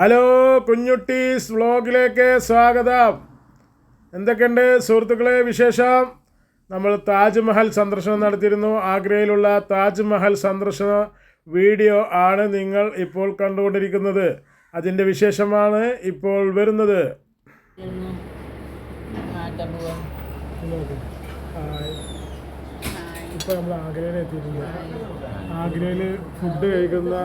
Hello കുഞ്ഞുട്ടീസ് വ്ളോഗിലേക്ക് സ്വാഗതം. എന്തൊക്കെയുണ്ട് സുഹൃത്തുക്കളെ വിശേഷം? നമ്മൾ താജ്മഹൽ സന്ദർശനം നടത്തിയിരുന്നു. ആഗ്രയിലുള്ള താജ്മഹൽ സന്ദർശന വീഡിയോ ആണ് നിങ്ങൾ ഇപ്പോൾ കണ്ടുകൊണ്ടിരിക്കുന്നത്. അതിന്റെ വിശേഷമാണ് ഇപ്പോൾ വരുന്നത്. ഇപ്പോൾ നമ്മൾ ആഗ്രയിൽ എത്തിയിട്ടുണ്ട്. ആഗ്രയിൽ ഫുഡ് കഴിക്കുന്ന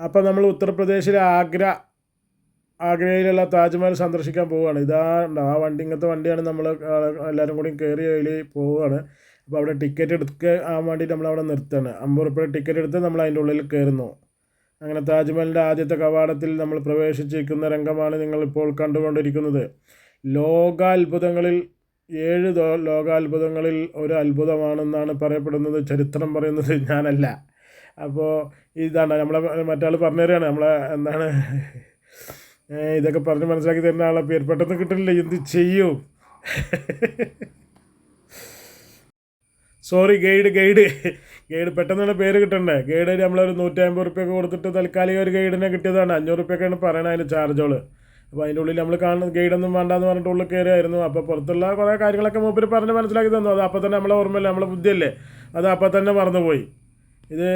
അപ്പോൾ നമ്മൾ ഉത്തർപ്രദേശിലെ ആഗ്ര ആഗ്രയിലുള്ള താജ്മഹൽ സന്ദർശിക്കാൻ പോവുകയാണ്. ഇതാ ആ വണ്ടി ഇങ്ങനത്തെ വണ്ടിയാണ് നമ്മൾ എല്ലാവരും കൂടി കയറി അതിൽ പോവുകയാണ്. അപ്പോൾ അവിടെ ടിക്കറ്റ് എടുക്കാൻ വേണ്ടിയിട്ട് നമ്മൾ അവിടെ നിർത്തുകയാണ്. അമ്പത് റുപ്യ ടിക്കറ്റ് എടുത്ത് നമ്മൾ അതിന്റെ ഉള്ളിൽ കയറുന്നു. അങ്ങനെ താജ്മഹലിന്റെ ആദ്യത്തെ കവാടത്തിൽ നമ്മൾ പ്രവേശിച്ചിരിക്കുന്ന രംഗമാണ് നിങ്ങൾ ഇപ്പോൾ കണ്ടുകൊണ്ടിരിക്കുന്നത്. ലോകാത്ഭുതങ്ങളിൽ ഏഴ് ലോകാത്ഭുതങ്ങളിൽ ഒരു അത്ഭുതമാണെന്നാണ് പറയപ്പെടുന്നത് ചരിത്രം പറയുന്നത് ഞാനല്ല. അപ്പോൾ ഇതാണ് നമ്മളെ മറ്റാൾ പറഞ്ഞു തരികയാണ് നമ്മളെ എന്താണ് ഇതൊക്കെ പറഞ്ഞ് മനസ്സിലാക്കി തരുന്ന ആളെ പേര് പെട്ടെന്ന് കിട്ടില്ല എന്ത് ചെയ്യും? Sorry guide guide. ഗൈഡ് പെട്ടെന്നാണ് പേര് കിട്ടണ്ടേ? ഗൈഡ് നമ്മളൊരു നൂറ്റമ്പത് റുപ്യൊക്കെ കൊടുത്തിട്ട് തൽക്കാലിക ഒരു ഗൈഡിനെ കിട്ടിയതാണ്. അഞ്ഞൂറ് റുപ്യൊക്കെയാണ് പറയണത് അതിന്റെ ചാർജുകൾ അപ്പോൾ അതിന്റെ ഉള്ളിൽ നമ്മൾ കാണുന്ന ഗൈഡൊന്നും വേണ്ടാന്ന് പറഞ്ഞിട്ട് ഉള്ളിൽ കയറിയായിരുന്നു അപ്പോൾ പുറത്തുള്ള കുറേ കാര്യങ്ങളൊക്കെ മൂപ്പര് പറഞ്ഞ് മനസ്സിലാക്കി തന്നു. അത് അപ്പോൾ തന്നെ നമ്മളെ ഓർമ്മയില്ല. നമ്മളെ ബുദ്ധിയല്ലേ? അത് അപ്പോൾ തന്നെ മറന്നുപോയി. ഇത്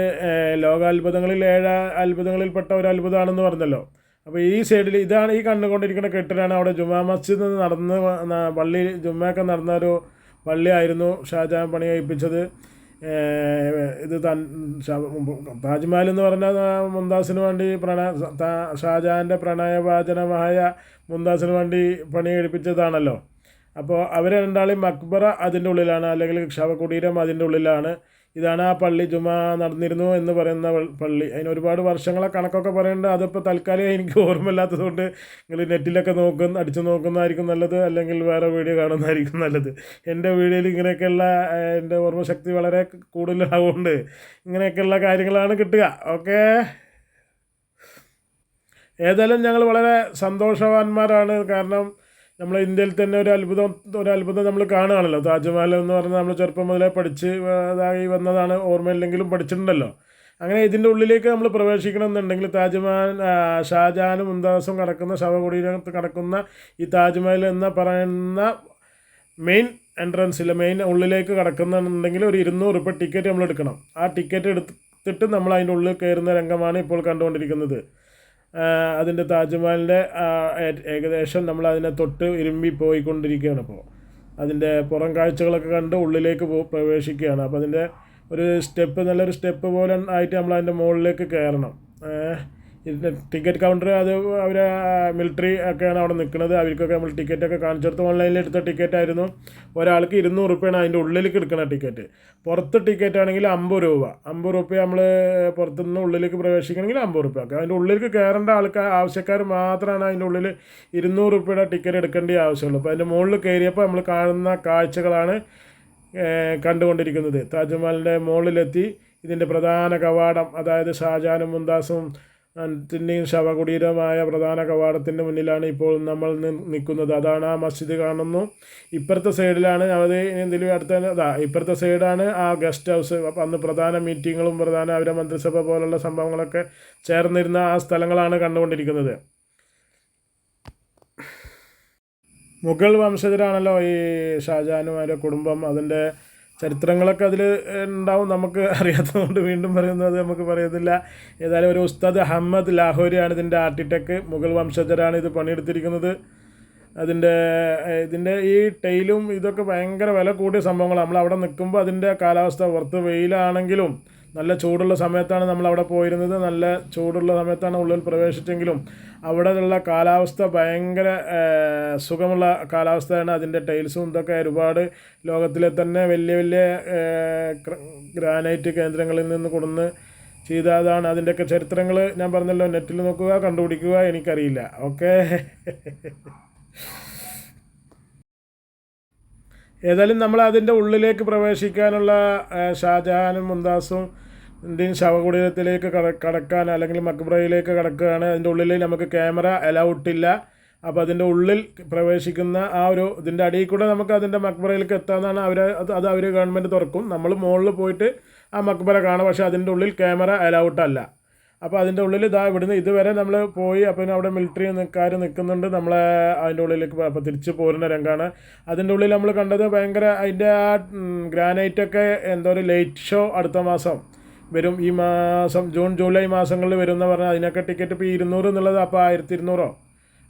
ലോകാത്ഭുതങ്ങളിൽ ഏഴ് അത്ഭുതങ്ങളിൽപ്പെട്ട ഒരു അത്ഭുതമാണെന്ന് പറഞ്ഞല്ലോ. അപ്പോൾ ഈ സൈഡിൽ ഇതാണ് ഈ കണ്ടുകൊണ്ടിരിക്കുന്ന കെട്ടിടാണ് അവിടെ ജുമാ മസ്ജിദ് നടന്ന് പള്ളി ജുമ്മയൊക്കെ നടന്ന ഒരു പള്ളിയായിരുന്നു ഷാജഹാൻ പണി കഴിപ്പിച്ചത്. ഇത് തൻ താജ്മഹൽ എന്ന് പറഞ്ഞാൽ മുംതാസിന് വേണ്ടി പ്രണ ഷാജഹാന്റെ പ്രണയവാചനമായ മുംതാസിന് വേണ്ടി പണി കഴിപ്പിച്ചതാണല്ലോ. അപ്പോൾ അവർ രണ്ടാളെയും മക്ബറ അതിന്റെ ഉള്ളിലാണ് അല്ലെങ്കിൽ ശവകുടീരം അതിന്റെ ഉള്ളിലാണ്. ഇതാണ് ആ പള്ളി ജുമാ നടന്നിരുന്നു എന്ന് പറയുന്ന പള്ളി. അതിന് ഒരുപാട് വർഷങ്ങളെ കണക്കൊക്കെ പറയുന്നുണ്ട് അതിപ്പോൾ തൽക്കാലം എനിക്ക് ഓർമ്മയില്ലാത്തതുകൊണ്ട് നിങ്ങൾ നെറ്റിലൊക്കെ നോക്കുന്ന അടിച്ചു നോക്കുന്നതായിരിക്കും നല്ലത് അല്ലെങ്കിൽ വേറെ വീഡിയോ കാണുന്നതായിരിക്കും നല്ലത്. എന്റെ വീഡിയോയിൽ ഇങ്ങനെയൊക്കെയുള്ള എന്റെ ഓർമ്മശക്തി വളരെ കൂടുതലാവുകൊണ്ട് ഇങ്ങനെയൊക്കെയുള്ള കാര്യങ്ങളാണ് കിട്ടുക. ഓക്കേ? ഏതായാലും ഞങ്ങൾ വളരെ സന്തോഷവാന്മാരാണ്. കാരണം നമ്മളെ ഇന്ത്യയിൽ തന്നെ ഒരു അത്ഭുതം ഒരു അത്ഭുതം നമ്മൾ കാണുകയാണല്ലോ. താജ്മഹൽ എന്ന് പറഞ്ഞാൽ നമ്മൾ ചെറുപ്പം മുതലേ പഠിച്ച് ഇതായി വന്നതാണ് ഓർമ്മയില്ലെങ്കിലും പഠിച്ചിട്ടുണ്ടല്ലോ. അങ്ങനെ ഇതിന്റെ ഉള്ളിലേക്ക് നമ്മൾ പ്രവേശിക്കണം എന്നുണ്ടെങ്കിൽ താജ്മഹൽ ഷാജഹാനും മുംതാസും കടക്കുന്ന ശവകുടീരത്ത് കടക്കുന്ന ഈ താജ്മഹൽ എന്ന് പറയുന്ന മെയിൻ എൻട്രൻസിൽ മെയിൻ ഉള്ളിലേക്ക് കടക്കുന്നുണ്ടെങ്കിൽ ഒരു ഇരുന്നൂറ് രൂപ ടിക്കറ്റ് നമ്മൾ എടുക്കണം. ആ ടിക്കറ്റ് എടുത്തിട്ട് നമ്മൾ അതിന്റെ ഉള്ളിൽ കയറുന്ന രംഗമാണ് ഇപ്പോൾ കണ്ടുകൊണ്ടിരിക്കുന്നത്. അതിന്റെ താജ്മഹലിന്റെ ഏകദേശം നമ്മൾ അതിനെ തൊട്ട് ഇരുമ്പി പോയിക്കൊണ്ടിരിക്കുകയാണ് ഇപ്പോൾ. അതിന്റെ പുറം കാഴ്ചകളൊക്കെ കണ്ട് ഉള്ളിലേക്ക് പോ പ്രവേശിക്കുകയാണ്. അപ്പോൾ അതിന്റെ ഒരു സ്റ്റെപ്പ് നല്ലൊരു സ്റ്റെപ്പ് പോലെ ആയിട്ട് നമ്മൾ അതിന്റെ മുകളിലേക്ക് കയറണം. ടിക്കറ്റ് കൗണ്ടർ അത് അവർ മിലിറ്ററി ഒക്കെയാണ് അവിടെ നിൽക്കുന്നത്. അവർക്കൊക്കെ നമ്മൾ ടിക്കറ്റൊക്കെ കാണിച്ചെടുത്ത് ഓൺലൈനിൽ എടുത്ത ടിക്കറ്റ് ആയിരുന്നു. ഒരാൾക്ക് ഇരുന്നൂറ് രൂപയാണ് അതിന്റെ ഉള്ളിലേക്ക് എടുക്കുന്ന ടിക്കറ്റ് പുറത്ത് ടിക്കറ്റ് ആണെങ്കിൽ അമ്പത് രൂപ. അമ്പത് രൂപ നമ്മൾ പുറത്തുനിന്ന് ഉള്ളിലേക്ക് പ്രവേശിക്കണമെങ്കിൽ അമ്പത് റുപ്യ അതിന്റെ ഉള്ളിലേക്ക് കയറേണ്ട ആൾക്കാർ ആവശ്യക്കാർ മാത്രമാണ് അതിന്റെ ഉള്ളിൽ ഇരുന്നൂറ് രൂപയുടെ ടിക്കറ്റ് എടുക്കേണ്ട ആവശ്യമുള്ളൂ. അപ്പോൾ അതിന്റെ മുകളിൽ കയറിയപ്പോൾ നമ്മൾ കാണുന്ന കാഴ്ചകളാണ് കണ്ടുകൊണ്ടിരിക്കുന്നത്. താജ്മഹലിന്റെ മുകളിലെത്തി. ഇതിന്റെ പ്രധാന കവാടം അതായത് ഷാജാനും മുംതാസും ത്തിന്റെയും ശവകുടീരമായ പ്രധാന കവാടത്തിന്റെ മുന്നിലാണ് ഇപ്പോൾ നമ്മൾ നിൽക്കുന്നത്. അതാണ് ആ മസ്ജിദ് കാണുന്നു. ഇപ്പുറത്തെ സൈഡിലാണ് അത് എന്തെങ്കിലും അടുത്ത അതാ ഇപ്പുറത്തെ സൈഡാണ് ആ ഗസ്റ്റ് ഹൗസ്. അന്ന് പ്രധാന മീറ്റിങ്ങുകളും പ്രധാന അവരെ മന്ത്രിസഭ പോലുള്ള സംഭവങ്ങളൊക്കെ ചേർന്നിരുന്ന ആ സ്ഥലങ്ങളാണ് കണ്ടുകൊണ്ടിരിക്കുന്നത്. മുഗൾ വംശജരാണല്ലോ ഈ ഷാജാനും അവരുടെ കുടുംബം. അതിന്റെ ചരിത്രങ്ങളൊക്കെ അതിൽ ഉണ്ടാവും. നമുക്ക് അറിയാത്തതുകൊണ്ട് വീണ്ടും പറയുന്നത് നമുക്ക് പറയുന്നില്ല ഏതായാലും ഒരു ഉസ്താദ് അഹമ്മദ് ലാഹോരിയാണ് ഇതിന്റെ ആർട്ടിടെക്ക് മുഗൾ വംശജരാണ് ഇത് പണിയെടുത്തിരിക്കുന്നത്. അതിന്റെ ഇതിന്റെ ഈ ടൈലും ഇതൊക്കെ ഭയങ്കര വില കൂടിയ സംഭവങ്ങളാണ് നമ്മൾ അവിടെ നിൽക്കുമ്പോൾ അതിന്റെ കാലാവസ്ഥ പുറത്ത് വെയിലാണെങ്കിലും നല്ല ചൂടുള്ള സമയത്താണ് നമ്മൾ അവിടെ പോയിരുന്നത്. നല്ല ചൂടുള്ള സമയത്താണ് ഉള്ളിൽ പ്രവേശിച്ചെങ്കിലും അവിടെ ഉള്ള കാലാവസ്ഥ ഭയങ്കര സുഖമുള്ള കാലാവസ്ഥയാണ്. അതിന്റെ ടൈൽസും ഇതൊക്കെ ഒരുപാട് ലോകത്തിലെ തന്നെ വലിയ വലിയ ഗ്രാനൈറ്റ് കേന്ദ്രങ്ങളിൽ നിന്ന് കൊടുന്ന് ചെയ്തതാണ്. അതിന്റെയൊക്കെ ചരിത്രങ്ങൾ ഞാൻ പറഞ്ഞല്ലോ നെറ്റിൽ നോക്കുക കണ്ടുപിടിക്കുക എനിക്കറിയില്ല. ഓക്കേ. ഏതായാലും നമ്മൾ അതിന്റെ ഉള്ളിലേക്ക് പ്രവേശിക്കാനുള്ള ഷാജഹാനും മുന്താസും ഇന്ത്യൻ ശവകുടീരത്തിലേക്ക് കട കടക്കാൻ അല്ലെങ്കിൽ മക്ബ്രയിലേക്ക് കടക്കുകയാണ്. അതിന്റെ ഉള്ളിൽ നമുക്ക് ക്യാമറ അലൗട്ട് ഇല്ല അപ്പോൾ അതിന്റെ ഉള്ളിൽ പ്രവേശിക്കുന്ന ആ ഒരു ഇതിന്റെ അടിയിൽ കൂടെ നമുക്ക് അതിന്റെ മക്ബറയിലേക്ക് എത്താമെന്നാണ് അവർ അത് അത് അവർ ഗവൺമെന്റ് തുറക്കും. നമ്മൾ മുകളിൽ പോയിട്ട് ആ മക്ബറ കാണാം. പക്ഷേ അതിന്റെ ഉള്ളിൽ ക്യാമറ അലൗട്ട് അല്ല അപ്പോൾ അതിന്റെ ഉള്ളിൽ ഇതാ ഇവിടുന്ന് ഇതുവരെ നമ്മൾ പോയി അപ്പോൾ പിന്നെ അവിടെ മിലിറ്ററി നിൽക്കാർ നിൽക്കുന്നുണ്ട് നമ്മളെ അതിന്റെ ഉള്ളിലേക്ക് അപ്പോൾ തിരിച്ച് പോരുന്ന രംഗമാണ് അതിന്റെ ഉള്ളിൽ നമ്മൾ കണ്ടത് ഭയങ്കര അതിന്റെ ആ ഗ്രാനൈറ്റൊക്കെ എന്തോ ഒരു ലൈറ്റ് ഷോ അടുത്ത മാസം വരും. ഈ മാസം ജൂൺ ജൂലൈ മാസങ്ങളിൽ വരും എന്ന് പറഞ്ഞാൽ അതിനൊക്കെ ടിക്കറ്റ് ഇപ്പോൾ ഇരുന്നൂറ് എന്നുള്ളത് അപ്പോൾ ആയിരത്തി ഇരുന്നൂറോ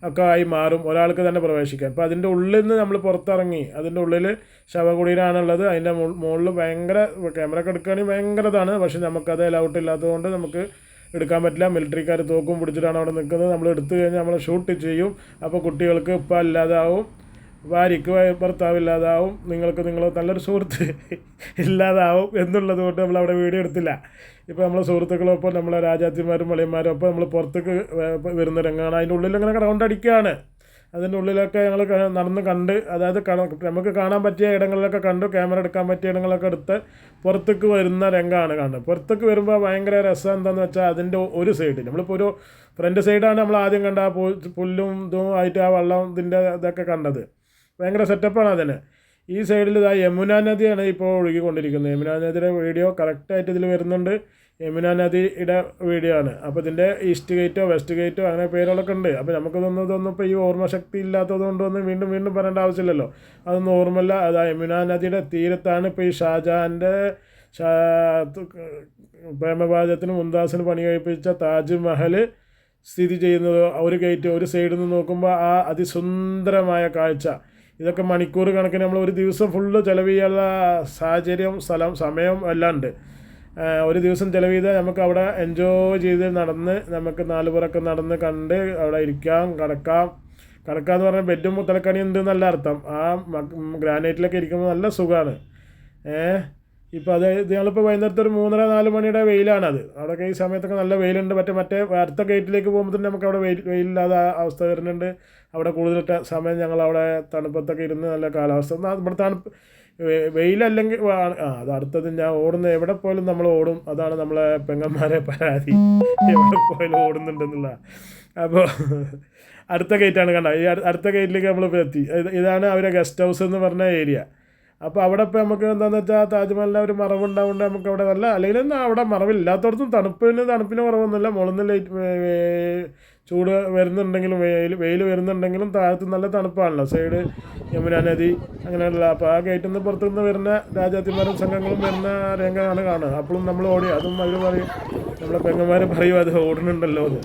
ഒക്കെ ആയി മാറും ഒരാൾക്ക് തന്നെ പ്രവേശിക്കാൻ. അപ്പോൾ അതിന്റെ ഉള്ളിൽ നിന്ന് നമ്മൾ പുറത്തിറങ്ങി അതിന്റെ ഉള്ളിൽ ശവകുടീരാണുള്ളത്. അതിന്റെ മുകളിൽ ഭയങ്കര ക്യാമറ ഒക്കെ എടുക്കുകയാണെങ്കിൽ ഭയങ്കരതാണ്. പക്ഷേ നമുക്കത് അലൗട്ട് ഇല്ലാത്തതുകൊണ്ട് നമുക്ക് എടുക്കാൻ പറ്റില്ല. മിലിറ്ററിക്കാർ തോക്കും പിടിച്ചിട്ടാണ് അവിടെ നിൽക്കുന്നത്. നമ്മൾ എടുത്തു കഴിഞ്ഞാൽ നമ്മൾ ഷൂട്ട് ചെയ്യും. അപ്പോൾ കുട്ടികൾക്ക് ഇപ്പം ഇല്ലാതാവും. ഭാര്യയ്ക്ക് ഭർത്താവ് ഇല്ലാതാവും. നിങ്ങൾക്ക് നിങ്ങൾ നല്ലൊരു സുഹൃത്ത് ഇല്ലാതാവും എന്നുള്ളത് കൊണ്ട് നമ്മൾ അവിടെ വീഡിയോ എടുത്തില്ല. ഇപ്പോൾ നമ്മളെ സുഹൃത്തുക്കളൊപ്പം നമ്മളെ രാജാത്തിമാരും മളിയന്മാരും ഒപ്പം നമ്മൾ പുറത്തേക്ക് വരുന്ന രംഗമാണ്. അതിന്റെ ഉള്ളിൽ അങ്ങനെ റൗണ്ട് അടിക്കുകയാണ്. അതിന്റെ ഉള്ളിലൊക്കെ ഞങ്ങൾ നടന്ന് കണ്ട് അതായത് നമുക്ക് കാണാൻ പറ്റിയ ഇടങ്ങളിലൊക്കെ കണ്ടു ക്യാമറ എടുക്കാൻ പറ്റിയ ഇടങ്ങളൊക്കെ എടുത്ത് പുറത്തേക്ക് വരുന്ന രംഗമാണ് കാണുന്നത്. പുറത്തേക്ക് വരുമ്പോൾ ഭയങ്കര രസം എന്താണെന്ന് വെച്ചാൽ അതിന്റെ ഒരു സൈഡിൽ നമ്മളിപ്പോൾ ഒരു ഫ്രണ്ട് സൈഡാണ് നമ്മൾ ആദ്യം കണ്ട ആ പുല്ലും ഇതും ആയിട്ട് ആ വെള്ളം ഇതിന്റെ ഇതൊക്കെ കണ്ടത്. ഭയങ്കര സെറ്റപ്പാണ് അതിന്. ഈ സൈഡിൽ ഇതാ യമുന നദിയാണ് ഇപ്പോൾ ഒഴുകിക്കൊണ്ടിരിക്കുന്നത്. യമുന നദിയുടെ വീഡിയോ കറക്റ്റായിട്ട് ഇതിൽ വരുന്നുണ്ട്. യമുന നദിയുടെ വീഡിയോ ആണ് അപ്പോൾ ഇതിന്റെ ഈസ്റ്റ് ഗേറ്റോ വെസ്റ്റ് ഗേറ്റോ അങ്ങനെ പേരുകളൊക്കെ ഉണ്ട്. അപ്പോൾ നമുക്കിതൊന്നും ഇതൊന്നും ഇപ്പോൾ ഈ ഓർമ്മശക്തി ഇല്ലാത്തത് കൊണ്ടൊന്നും വീണ്ടും വീണ്ടും പറയേണ്ട ആവശ്യമില്ലല്ലോ. അതൊന്നും ഓർമ്മല്ല അതാ യമുന നദിയുടെ തീരത്താണ് ഇപ്പോൾ ഈ ഷാജഹാന്റെ ഷാ പ്രേമഭാജത്തിന് മുന്താസിന് പണി കഴിപ്പിച്ച താജ്മഹൽ സ്ഥിതി ചെയ്യുന്നത് ഒരു ഗേറ്റ് ഒരു സൈഡിൽ നിന്ന് നോക്കുമ്പോൾ ആ അതിസുന്ദരമായ കാഴ്ച. ഇതൊക്കെ മണിക്കൂർ കണക്കിന് നമ്മൾ ഒരു ദിവസം ഫുള്ള് ചിലവ് ചെയ്യാനുള്ള സാഹചര്യം സ്ഥലം സമയം എല്ലാം ഉണ്ട്. ഒരു ദിവസം ചിലവ് നമുക്ക് അവിടെ എൻജോയ് ചെയ്ത് നടന്ന് നമുക്ക് നാലു പുറമൊക്കെ നടന്ന് കണ്ട് അവിടെ ഇരിക്കാം കിടക്കാം. എന്ന് പറഞ്ഞാൽ ബെഡും മുത്തലക്കണി ഉണ്ട് എന്നല്ല അർത്ഥം. ആ ഗ്രാനൈറ്റിലൊക്കെ ഇരിക്കുമ്പോൾ നല്ല സുഖമാണ് ഏഹ് ഇപ്പോൾ അത് ഞങ്ങളിപ്പോൾ വൈകുന്നേരത്തെ ഒരു മൂന്നര നാല് മണിയുടെ വെയിലാണത്. അവിടെയൊക്കെ ഈ സമയത്തൊക്കെ നല്ല വെയിലുണ്ട്. മറ്റേ മറ്റേ അടുത്ത ഗേറ്റിലേക്ക് പോകുമ്പോൾ തന്നെ നമുക്ക് അവിടെ വെയിൽ വെയിലില്ലാതെ അവസ്ഥ വരുന്നുണ്ട്. അവിടെ കൂടുതൽ സമയം ഞങ്ങൾ അവിടെ തണുപ്പത്തൊക്കെ ഇരുന്ന് നല്ല കാലാവസ്ഥ. ഇവിടെ തണുപ്പ് വെയിലല്ലെങ്കിൽ ആ അത് അടുത്തത് ഞാൻ ഓടുന്ന എവിടെ പോയാലും നമ്മൾ ഓടും. അതാണ് നമ്മളെ പെങ്ങന്മാരെ പരാതി. എവിടെ പോയാലും ഓടുന്നുണ്ടെന്നുള്ള. അപ്പോൾ അടുത്ത ഗേറ്റാണ് കണ്ട ഈ അടു- അടുത്ത ഗേറ്റിലേക്ക് നമ്മൾ ഇപ്പോൾ എത്തി. ഇത് ഇതാണ് അവരെ ഗസ്റ്റ് ഹൗസ് എന്ന് പറഞ്ഞ ഏരിയ അപ്പോൾ അവിടെ ഇപ്പോൾ നമുക്ക് എന്താണെന്ന് വെച്ചാൽ താജ്മഹലിന്റെ ഒരു മറവുണ്ടാവുകൊണ്ട് നമുക്ക് അവിടെ നല്ല അല്ലെങ്കിൽ അവിടെ മറവില്ലാത്തടത്തും തണുപ്പിന് തണുപ്പിന് കുറവൊന്നുമില്ല. മുളന്ന് ലൈറ്റ് ചൂട് വരുന്നുണ്ടെങ്കിലും വെയിൽ വെയിൽ വരുന്നുണ്ടെങ്കിലും താഴത്ത് നല്ല തണുപ്പാണല്ലോ. സൈഡ് യമുന നദി അങ്ങനെയുള്ള അപ്പോൾ ആ ഗേറ്റിൽ നിന്ന് പുറത്തു നിന്ന് വരുന്ന രാജാത്തിമാരും സംഘങ്ങളും വരുന്ന രംഗമാണ് കാണുക. അപ്പോഴും നമ്മൾ ഓടി അതും അവർ പറയും. നമ്മളെ പെങ്ങന്മാർ പറയും അത് ഓടുന്നുണ്ടല്ലോ എന്ന്.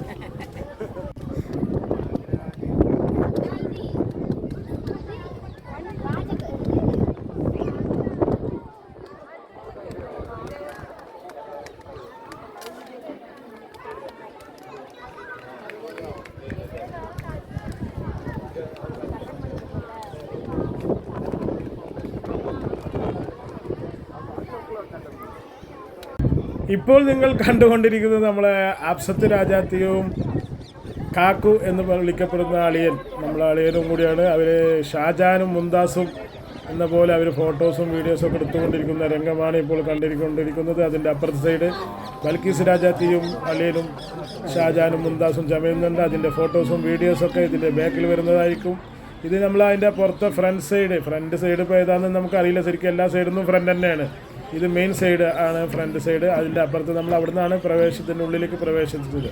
ഇപ്പോൾ നിങ്ങൾ കണ്ടുകൊണ്ടിരിക്കുന്നത് നമ്മളെ അപ്സത്ത് രാജാത്തിയും കാക്കു എന്ന് വിളിക്കപ്പെടുന്ന അളിയൻ. നമ്മളെ അളിയനും കൂടിയാണ്. അവർ ഷാജാനും മുന്താസും എന്ന പോലെ അവർ ഫോട്ടോസും വീഡിയോസും ഒക്കെ എടുത്തുകൊണ്ടിരിക്കുന്ന രംഗമാണ് ഇപ്പോൾ കണ്ടിരിക്കൊണ്ടിരിക്കുന്നത്. അതിന്റെ അപ്പുറത്തെ സൈഡ് ബൽക്കീസ് രാജാത്തിയും അളിയനും ഷാജാനും മുന്താസും ചമയുന്നുണ്ട് അതിന്റെ ഫോട്ടോസും വീഡിയോസൊക്കെ ഇതിന്റെ ബാക്കിൽ വരുന്നതായിരിക്കും. ഇത് നമ്മൾ അതിന്റെ പുറത്തെ ഫ്രണ്ട് സൈഡ് ഫ്രണ്ട് സൈഡ് ഇപ്പോൾ ഏതാണെന്ന് നമുക്കറിയില്ല. ശരിക്കും എല്ലാ സൈഡിൽ നിന്നും ഫ്രണ്ട് തന്നെയാണ്. ഇത് മെയിൻ സൈഡ് ആണ് ഫ്രണ്ട് സൈഡ് അതിന്റെ അപ്പുറത്ത് നമ്മൾ അവിടെ നിന്നാണ് പ്രവേശത്തിന്റെ ഉള്ളിലേക്ക് പ്രവേശിച്ചത്.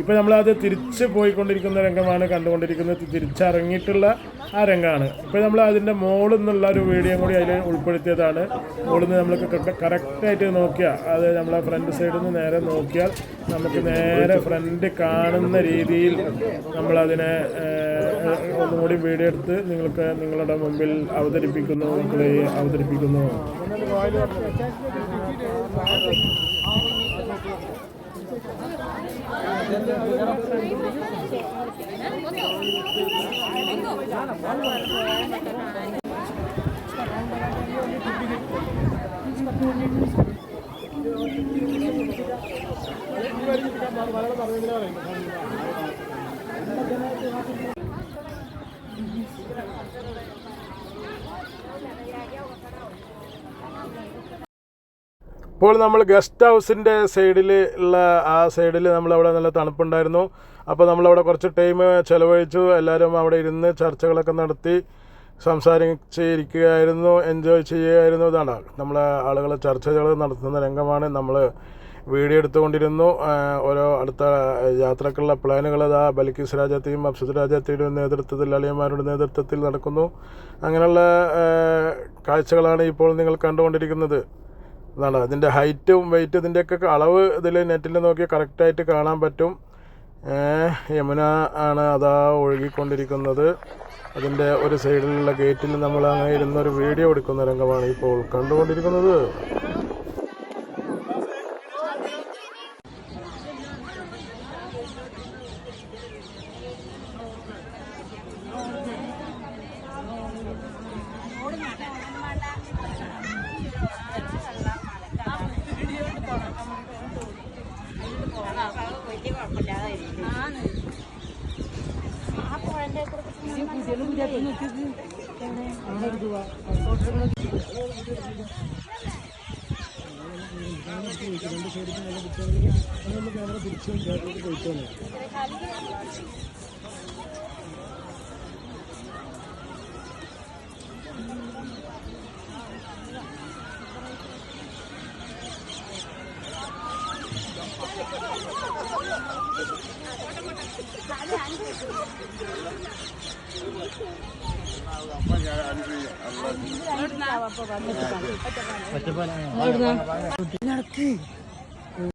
ഇപ്പോൾ നമ്മളത് തിരിച്ച് പോയിക്കൊണ്ടിരിക്കുന്ന രംഗമാണ് കണ്ടുകൊണ്ടിരിക്കുന്നത്. തിരിച്ചിറങ്ങിയിട്ടുള്ള ആ രംഗമാണ്. ഇപ്പോൾ നമ്മൾ അതിന്റെ മുകളിൽ നിന്നുള്ള ഒരു വീഡിയോ കൂടി അതിൽ ഉൾപ്പെടുത്തിയതാണ്. മുകളിൽ നിന്ന് നമ്മൾ കറക്റ്റായിട്ട് നോക്കിയാൽ അത് നമ്മളെ ഫ്രണ്ട് സൈഡിൽ നിന്ന് നേരെ നോക്കിയാൽ നമുക്ക് നേരെ ഫ്രണ്ട് കാണുന്ന രീതിയിൽ നമ്മളതിനെ ഒന്നുകൂടി വീഡിയോ എടുത്ത് നിങ്ങൾക്ക് നിങ്ങളുടെ മുമ്പിൽ അവതരിപ്പിക്കുന്നു അവതരിപ്പിക്കുന്നു. വളരെ പറഞ്ഞെങ്കിലും ഇപ്പോൾ നമ്മൾ ഗസ്റ്റ് ഹൗസിന്റെ സൈഡിൽ ഉള്ള ആ സൈഡിൽ നമ്മളവിടെ നല്ല തണുപ്പുണ്ടായിരുന്നു. അപ്പോൾ നമ്മളവിടെ കുറച്ച് ടൈം ചിലവഴിച്ചു. എല്ലാവരും അവിടെ ഇരുന്ന് ചർച്ചകളൊക്കെ നടത്തി സംസാരിച്ചിരിക്കുകയായിരുന്നു എൻജോയ് ചെയ്യുകയായിരുന്നു. ഇതാണ് നമ്മളെ ആളുകൾ ചർച്ചകൾ നടത്തുന്ന രംഗമാണ്. നമ്മൾ വീഡിയോ എടുത്തുകൊണ്ടിരുന്നു. ഓരോ അടുത്ത യാത്രക്കുള്ള പ്ലാനുകൾ അതാ ബൽക്കീസ് രാജാത്തെയും അഫ്സദ് രാജാത്തെയും നേതൃത്വത്തിൽ അളിയന്മാരുടെ നേതൃത്വത്തിൽ നടക്കുന്നു. അങ്ങനെയുള്ള കാഴ്ചകളാണ് ഇപ്പോൾ നിങ്ങൾ കണ്ടുകൊണ്ടിരിക്കുന്നത്. അതാണ് അതിന്റെ ഹൈറ്റും വെയിറ്റ് ഇതിന്റെയൊക്കെ അളവ് ഇതിൽ നെറ്റിൽ നോക്കി കറക്റ്റായിട്ട് കാണാൻ പറ്റും. യമുന ആണ് അതാ ഒഴുകിക്കൊണ്ടിരിക്കുന്നത്. അതിന്റെ ഒരു സൈഡിലുള്ള ഗേറ്റിൽ നമ്മൾ അങ്ങനെ ഇരുന്നൊരു വീഡിയോ എടുക്കുന്ന രംഗമാണ് ഇപ്പോൾ കണ്ടുകൊണ്ടിരിക്കുന്നത്. രണ്ട് ശരിക്കും നല്ല കുട്ടികളിൽ നമ്മൾ ക്യാമറ തിരിച്ചു പോയിട്ടാണ്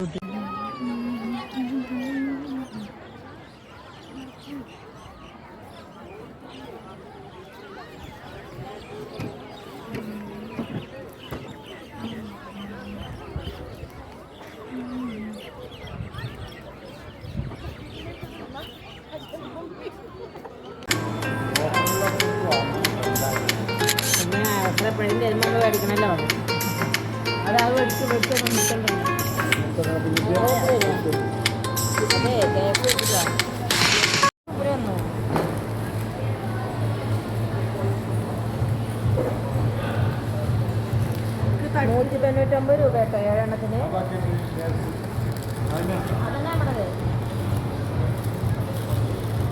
പിന്നെ അവസരപ്പെടുന്ന തരുമ്പോൾ മേടിക്കണല്ലോ. അത് അത് മേടിച്ച് മേടിച്ചൊന്നും നിൽക്കണ്ടല്ലോ അതെ തേപ്പ് വെച്ചിട്ടാ. ഇവിടെ വന്നോ? നൂറ്റി തൊണ്ണൂറ്റൊമ്പത് രൂപ കേട്ടോ ഏഴെണ്ണത്തിന്.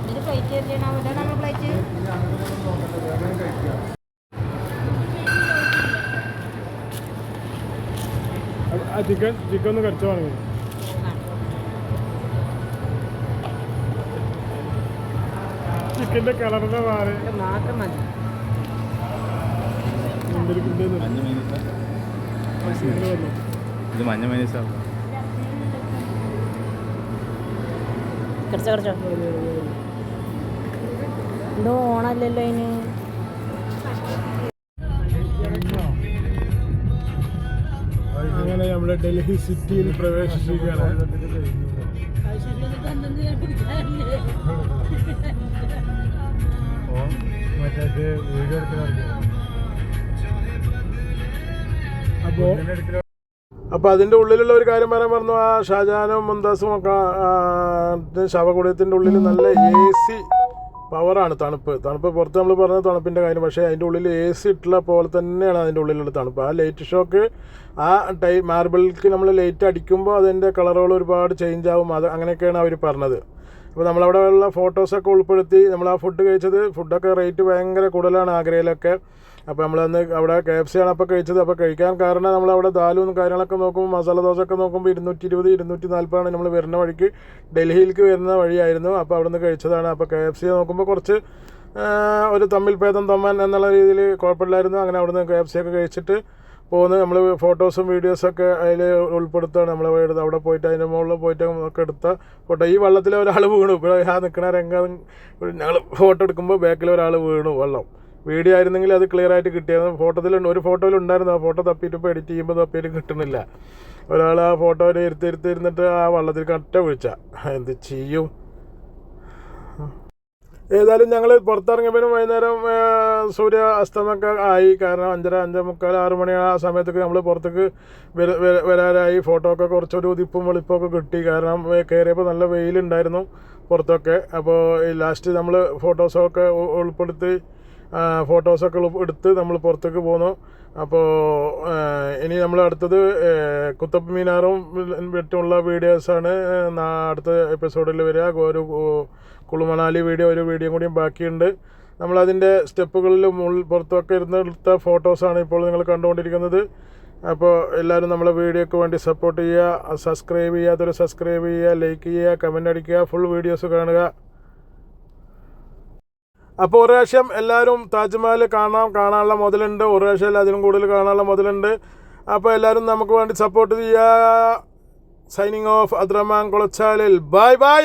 ഇത് പ്ലേറ്റ് തന്നെയാണ് അവിടെ നമ്മൾ പ്ലേറ്റ് ആ ചിക്കൻ ചിക്കൻ ഒന്ന് കടിച്ചു വാങ്ങി ചിക്കന്റെ കളറിന്റെ മാറി. ഇത് മഞ്ഞ മൈനസ് കുറച്ചോ കുറച്ചോ ഇത് ഓണല്ലല്ലോ അതിന്. നമ്മുടെ ഡൽഹി സിറ്റിയിൽ പ്രവേശിക്കുകയാണ് അപ്പോ അപ്പൊ അതിന്റെ ഉള്ളിലുള്ള ഒരു കാര്യം പറയാൻ പറഞ്ഞു ആ ഷാജാനും മുംതാസും ഒക്കെ ശവകുടയത്തിന്റെ ഉള്ളിൽ നല്ല എ സി പവറാണ് തണുപ്പ്. തണുപ്പ് പുറത്ത് നമ്മൾ പറഞ്ഞ തണുപ്പിന്റെ കാര്യം. പക്ഷേ അതിന്റെ ഉള്ളിൽ എ സി ഇട്ടുള്ള പോലെ തന്നെയാണ് അതിന്റെ ഉള്ളിലുള്ള തണുപ്പ്. ആ ലൈറ്റ് ഷോക്ക് ആ ടൈ മാർബിൾക്ക് നമ്മൾ ലൈറ്റ് അടിക്കുമ്പോൾ അതിന്റെ കളറുകൾ ഒരുപാട് ചേഞ്ച് ആവും. അത് അങ്ങനെയൊക്കെയാണ് അവർ പറഞ്ഞത്. അപ്പോൾ നമ്മളവിടെ ഉള്ള ഫോട്ടോസൊക്കെ ഉൾപ്പെടുത്തി നമ്മൾ ആ ഫുഡ് കഴിച്ചത് ഫുഡൊക്കെ റേറ്റ് ഭയങ്കര കൂടുതലാണ് ആഗ്രയിലൊക്കെ. അപ്പോൾ നമ്മളന്ന് അവിടെ കെ എഫ് സി ആണ് അപ്പോൾ കഴിച്ചത്. അപ്പോൾ കഴിക്കാൻ കാരണം നമ്മളവിടെ ദാലും കാര്യങ്ങളൊക്കെ നോക്കുമ്പോൾ മസാല ദോശ ഒക്കെ നോക്കുമ്പോൾ ഇരുന്നൂറ്റി ഇരുപത് ഇരുന്നൂറ്റി നാൽപ്പതാണ് നമ്മൾ വരുന്ന വഴിക്ക്. ഡൽഹിയിലേക്ക് വരുന്ന വഴിയായിരുന്നു. അപ്പോൾ അവിടെ നിന്ന് കഴിച്ചതാണ്. അപ്പോൾ കെ എഫ് സി നോക്കുമ്പോൾ കുറച്ച് ഒരു തമ്മിൽ ഭേദം തമ്മാൻ എന്നുള്ള രീതിയിൽ കുഴപ്പമില്ലായിരുന്നു. അങ്ങനെ അവിടെ നിന്ന് കെ എഫ് സി ഒക്കെ കഴിച്ചിട്ട് പോകുന്നത് നമ്മൾ ഫോട്ടോസും വീഡിയോസൊക്കെ അതിൽ ഉൾപ്പെടുത്തുകയാണ് നമ്മൾ അവിടെ പോയിട്ട് അതിന്റെ മുകളിൽ പോയിട്ട് ഒക്കെ എടുത്ത ഫോട്ടോ. ഈ വള്ളത്തിൽ ഒരാൾ വീണു. ഇപ്പോൾ ആ നിൽക്കുന്ന രംഗം ഞങ്ങൾ ഫോട്ടോ എടുക്കുമ്പോൾ ബാക്കിൽ ഒരാൾ വീണു വള്ളം. വീഡിയോ ആയിരുന്നെങ്കിൽ അത് ക്ലിയർ ആയിട്ട് കിട്ടിയായിരുന്നു. ഫോട്ടോത്തിൽ ഒരു ഫോട്ടോയിൽ ഉണ്ടായിരുന്നു. ആ ഫോട്ടോ തപ്പിയിട്ട് ഇപ്പോൾ എഡിറ്റ് ചെയ്യുമ്പോൾ തപ്പിയിട്ട് കിട്ടുന്നില്ല. ഒരാൾ ആ ഫോട്ടോയിൽ ഇരുത്തി ഇരുത്തി ഇരുന്നിട്ട് ആ വള്ളത്തിൽ കട്ട വിളിച്ചാൽ എന്ത് ചെയ്യും? ഏതായാലും ഞങ്ങൾ പുറത്തിറങ്ങിയപ്പോഴും വൈകുന്നേരം സൂര്യ അസ്തമൊക്കെ ആയി. കാരണം അഞ്ചര അഞ്ചേ മുക്കാൽ ആറ് മണി ആ സമയത്തൊക്കെ നമ്മൾ പുറത്തേക്ക് വര- വര- വരാനായി. ഫോട്ടോ ഒക്കെ കുറച്ചൊരു ഉതിപ്പും വെളുപ്പൊക്കെ കിട്ടി. കാരണം കയറിയപ്പോൾ നല്ല വെയിലുണ്ടായിരുന്നു പുറത്തൊക്കെ. അപ്പോൾ ലാസ്റ്റ് നമ്മൾ ഫോട്ടോസൊക്കെ ഉൾപ്പെടുത്തി ഫോട്ടോസൊക്കെ എടുത്ത് നമ്മൾ പുറത്തേക്ക് പോന്നു. അപ്പോൾ ഇനി നമ്മൾ അടുത്തത് കുത്തപ്പ് മീനാറും മറ്റുമുള്ള വീഡിയോസാണ് അടുത്ത എപ്പിസോഡിൽ വരിക. ഒരു കുളുമണാലി വീഡിയോ ഒരു വീഡിയോ കൂടിയും ബാക്കിയുണ്ട്. നമ്മളതിന്റെ സ്റ്റെപ്പുകളിലും ഉൾ പുറത്തൊക്കെ ഇരുന്ന് എടുത്ത ഫോട്ടോസാണ് ഇപ്പോൾ നിങ്ങൾ കണ്ടുകൊണ്ടിരിക്കുന്നത്. അപ്പോൾ എല്ലാവരും നമ്മളെ വീഡിയോക്ക് വേണ്ടി സപ്പോർട്ട് ചെയ്യുക സബ്സ്ക്രൈബ് ചെയ്യാത്തവർ സബ്സ്ക്രൈബ് ചെയ്യുക ലൈക്ക് ചെയ്യുക കമന്റ് അടിക്കുക ഫുൾ വീഡിയോസ് കാണുക. അപ്പോൾ ഒരു പ്രാവശ്യം എല്ലാവരും താജ്മഹൽ കാണാം കാണാനുള്ള മുതലുണ്ട്. ഒരു പ്രാവശ്യം എല്ലാത്തിനും കൂടുതൽ കാണാനുള്ള മുതലുണ്ട്. അപ്പോൾ എല്ലാവരും നമുക്ക് വേണ്ടി സപ്പോർട്ട് ചെയ്യുക. സൈനിങ് ഓഫ് അദ്രമാൻ കുളച്ചാലിൽ ബൈ ബൈ